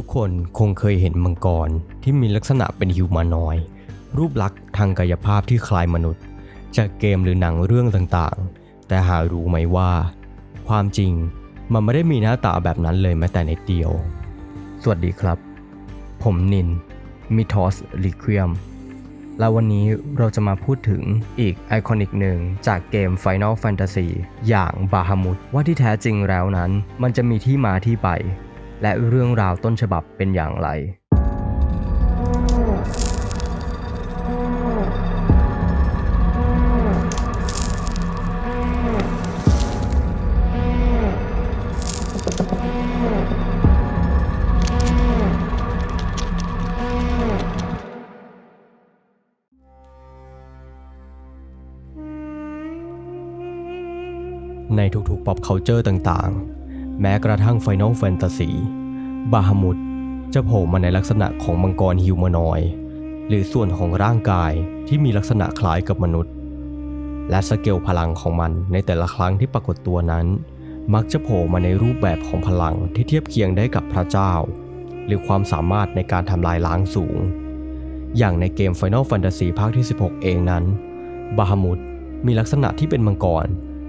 ทุกคนคงเคยเห็นมังกรที่มีลักษณะเป็นฮิวมานอยรูปลักษณ์ทางกายภาพที่คล้ายมนุษย์ จากเกมหรือหนังเรื่องต่างๆ แต่หารู้ไหมว่า ความจริงมันไม่ได้มีหน้าตาแบบนั้นเลยแม้แต่ในเดียว สวัสดีครับ ผมนินมิทอสลิควียมและวันนี้เราจะมาพูดถึงอีกไอคอนิกหนึ่งจากเกม Final Fantasy อย่างบาฮามุดว่าที่แท้จริงแล้วนั้น มันจะมีที่มาที่ไป และเรื่องราวต้นฉบับเป็นอย่างไร ในทุกๆ pop culture ต่างๆ แม้กระทั่ง Final Fantasy บาฮามุดจะโผล่มาในลักษณะของมังกรฮิวมานอยหรือส่วนของร่างกายที่มีลักษณะคล้ายกับมนุษย์ และสเกลพลังของมันในแต่ละครั้งที่ปรากฏตัวนั้น มักจะโผล่มาในรูปแบบของพลังที่เทียบเคียงได้กับพระเจ้า หรือความสามารถในการทำลายล้างสูง อย่างในเกม Final Fantasy ภาคที่ 16 เองนั้น บาฮามุดมีลักษณะที่เป็นมังกร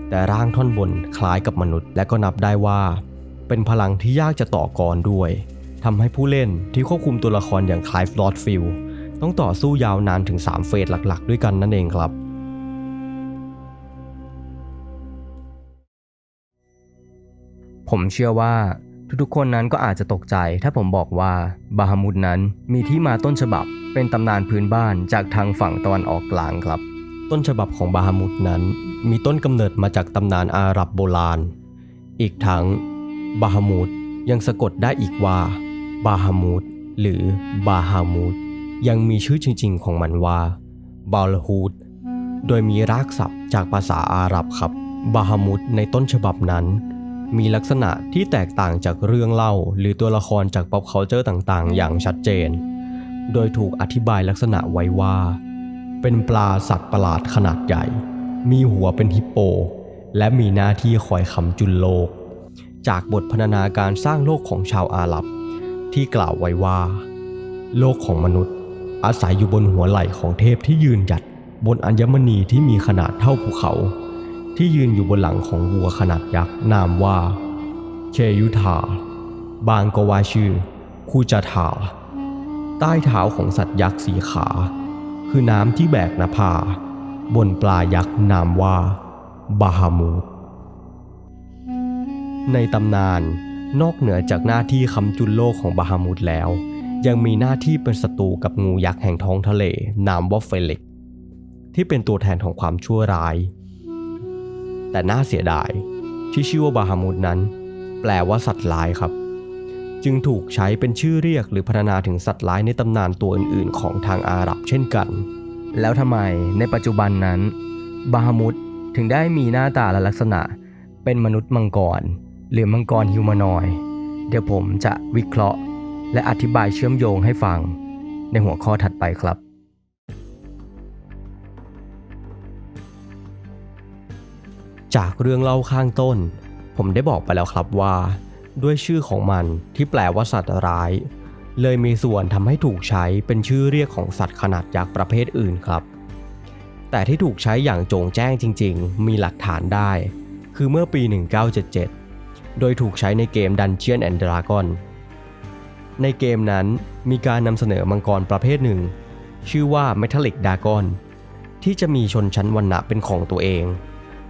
แต่ร่างท่อนบนคล้ายกับมนุษย์ และก็นับได้ว่า เป็นพลังที่ยากจะต่อกรด้วยทำให้ผู้เล่นที่ควบคุมตัวละครอย่างคลายฟลอดฟิลต้องต่อสู้ยาวนานถึง 3 เฟสหลักๆ ด้วยกันนั่นเองครับ ผมเชื่อว่าทุกๆคนนั้นก็อาจจะตกใจถ้าผมบอกว่าบาฮามุดนั้นมีที่มาต้นฉบับเป็นตำนานพื้นบ้านจากทางฝั่งตะวันออกกลางครับ ต้นฉบับของบาฮามุดนั้น มีต้นกำเนิดมาจากตำนานอาหรับโบราณ อีกทั้งบาฮามุดยังสะกดได้อีกว่าบาฮามุดหรือบาฮามุดยังมีชื่อจริงๆของมันว่าบาลฮูดโดยมีรากศัพท์จากภาษาอาหรับครับบาฮามุดในต้นฉบับนั้น มีลักษณะที่แตกต่างจากเรื่องเล่า หรือตัวละครจาก pop culture ต่างๆ อย่างชัดเจน โดยถูกอธิบายลักษณะไว้ว่า เป็นปลาสัตว์ประหลาดขนาดใหญ่ มีหัวเป็นฮิปโป และมีหน้าที่คอยคำจุนโลก จากบทพรรณนาการสร้างโลกของชาวอาหรับ ที่กล่าวไว้ว่า โลกของมนุษย์ อาศัยอยู่บนหัวไหล่ของเทพที่ยืนหยัดบนอัญมณีที่มีขนาดเท่าภูเขา ที่ยืนอยู่บนหลังของวัวขนาดยักษ์นามว่าเคยุธาบางก็ว่าชื่อคูจาธาใต้เท้าของสัตว์ยักษ์สีขา คือน้ำที่แบกนภา บนปลายักษ์นามว่า บาฮามูดในตำนานนอกเหนือจากหน้าที่คำจุนโลกของบาฮามุดแล้ว ยังมีหน้าที่เป็นศัตรูกับงูยักษ์แห่งท้องทะเล นามว่าเฟลิก ที่เป็นตัวแทนของความชั่วร้าย แต่น่าเสียดายที่ชื่อว่าบาฮามุดนั้น แปลว่าสัตว์ร้ายครับ จึงถูกใช้เป็นชื่อเรียกหรือพรรณนาถึงสัตว์ร้ายในตำนานตัวอื่นๆ ของทางอาหรับเช่นกัน แล้วทำไมในปัจจุบันนั้น บาฮามุดถึงได้มีหน้าตาและลักษณะ เป็นมนุษย์มังกร หรือมังกรฮิวมานอยด์เดี๋ยวผมจะวิเคราะห์ และอธิบายเชื่อมโยงให้ฟัง ในหัวข้อถัดไปครับจากเรื่องเล่าข้างต้น ผมได้บอกไปแล้วครับว่า ด้วยชื่อของมันที่แปลว่าสัตว์ร้าย เลยมีส่วนทำให้ถูกใช้เป็นชื่อเรียกของสัตว์ขนาดยักษ์ประเภทอื่นครับ แต่ที่ถูกใช้อย่างโจงแจ้งจริง ๆ มีหลักฐานได้ คือเมื่อปี 1977 โดยถูกใช้ในเกม Dungeon and Dragon ในเกมนั้นมีการนำเสนอมังกรประเภทหนึ่ง ชื่อว่า Metallic Dragon ที่จะมีชนชั้นวรรณะเป็นของตัวเอง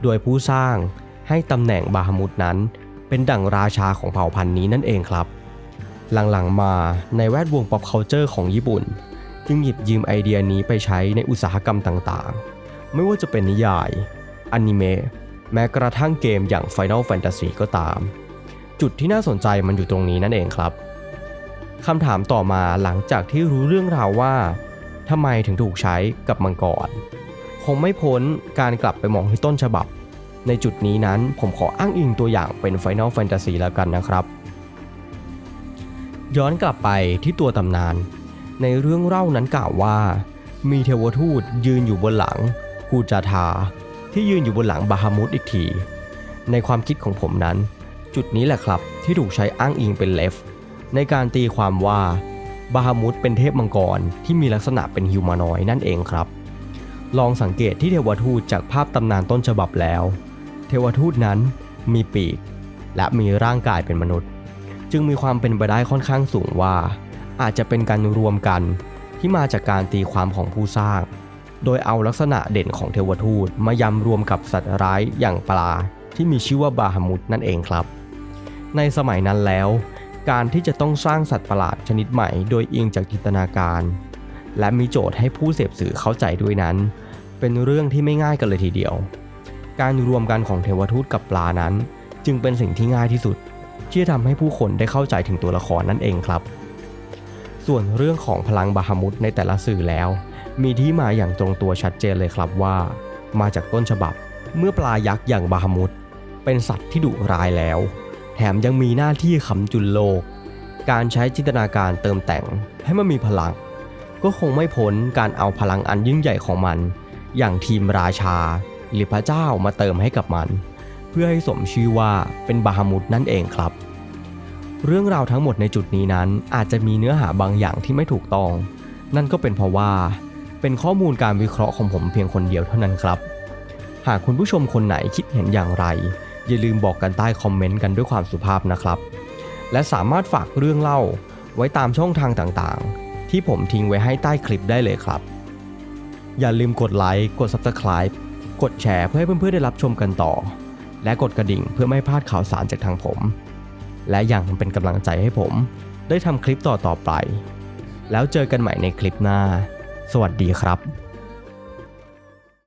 โดยผู้สร้างให้ตำแหน่งบาฮามุดนั้น เป็นดั่งราชาของเผ่าพันธุ์นี้นั่นเองครับ หลังๆมาในแวดวง pop culture ของญี่ปุ่น จึงหยิบยืมไอเดียนี้ไปใช้ในอุตสาหกรรมต่างๆ ไม่ว่าจะเป็นนิยาย อนิเมะแม้กระทั่งเกมอย่าง Final Fantasy ก็ตาม จุดที่น่าสนใจมันอยู่ตรงนี้นั่นเองครับคำถามต่อมาหลังจากที่รู้เรื่องราวว่าทำไมถึงถูกใช้กับมังกร คงไม่พ้นการกลับไปมองที่ต้นฉบับ ในจุดนี้นั้นผมขออ้างอิงตัวอย่างเป็น Final Fantasy แล้วกันนะครับ ย้อนกลับไปที่ตัวตำนาน ในเรื่องเล่านั้นกล่าวว่า มีเทวทูตยืนอยู่บนหลังกูจาธาที่ยืนอยู่บนหลังบาฮามุดอีกที ในความคิดของผมนั้น จุดนี้แหละครับที่ถูกใช้อ้างอิงเป็นเลฟในการตีความว่าบาฮามุดเป็นเทพมังกรที่มีลักษณะเป็นฮิวมานอยนั่นเองครับ ลองสังเกตที่เทวทูตจากภาพตำนานต้นฉบับแล้ว เทวทูตนั้นมีปีก และมีร่างกายเป็นมนุษย์ จึงมีความเป็นไปได้ค่อนข้างสูงว่า อาจจะเป็นการรวมกันที่มาจากการตีความของผู้สร้าง โดยเอาลักษณะเด่นของเทวทูตมายำรวมกับสัตว์ร้ายอย่างปลาที่มีชื่อว่าบาฮามุดนั่นเองครับ ในสมัยนั้นแล้ว การที่จะต้องสร้างสัตว์ประหลาดชนิดใหม่โดยอิงจากจินตนาการ และมีโจทย์ให้ผู้เสพสื่อเข้าใจด้วยนั้น เป็นเรื่องที่ไม่ง่ายกันเลยทีเดียว การรวมกันของเทวทูตกับปลานั้น จึงเป็นสิ่งที่ง่ายที่สุด ที่จะทำให้ผู้คนได้เข้าใจถึงตัวละครนั่นเองครับ ส่วนเรื่องของพลังบาฮามุดในแต่ละสื่อแล้ว มีที่มาอย่างตรงตัวชัดเจนเลยครับว่า มาจากต้นฉบับเมื่อปลายักษ์อย่างบาฮามุดเป็นสัตว์ที่ดุร้ายแล้ว แถมยังมีหน้าที่ขำจุนโลก การใช้จินตนาการเติมแต่งให้มันมีพลัง ก็คงไม่พ้นการเอาพลังอันยิ่งใหญ่ของมัน อย่างทีมราชา หรือพระเจ้ามาเติมให้กับมัน เพื่อให้สมชื่อว่าเป็นบาฮามุดนั่นเองครับ เรื่องราวทั้งหมดในจุดนี้นั้นอาจจะมีเนื้อหาบางอย่างที่ไม่ถูกต้อง นั่นก็เป็นเพราะว่า เป็นข้อมูลการวิเคราะห์ของผมเพียงคนเดียวเท่านั้นครับ หากคุณผู้ชมคนไหนคิดเห็นอย่างไร อย่าลืมบอกกันใต้คอมเมนต์กันด้วยความสุภาพนะครับ และสามารถฝากเรื่องเล่าไว้ตามช่องทางต่างๆ ที่ผมทิ้งไว้ให้ใต้คลิปได้เลยครับอย่าลืมกดไลค์ กด Subscribe กดแชร์เพื่อให้เพื่อนๆได้รับชมกันต่อ และกดกระดิ่งเพื่อไม่ให้พลาดข่าวสารจากทางผม และยังเป็นกำลังใจให้ผม ได้ทำคลิปต่อๆไป แล้วเจอกันใหม่ในคลิปหน้า สวัสดีครับ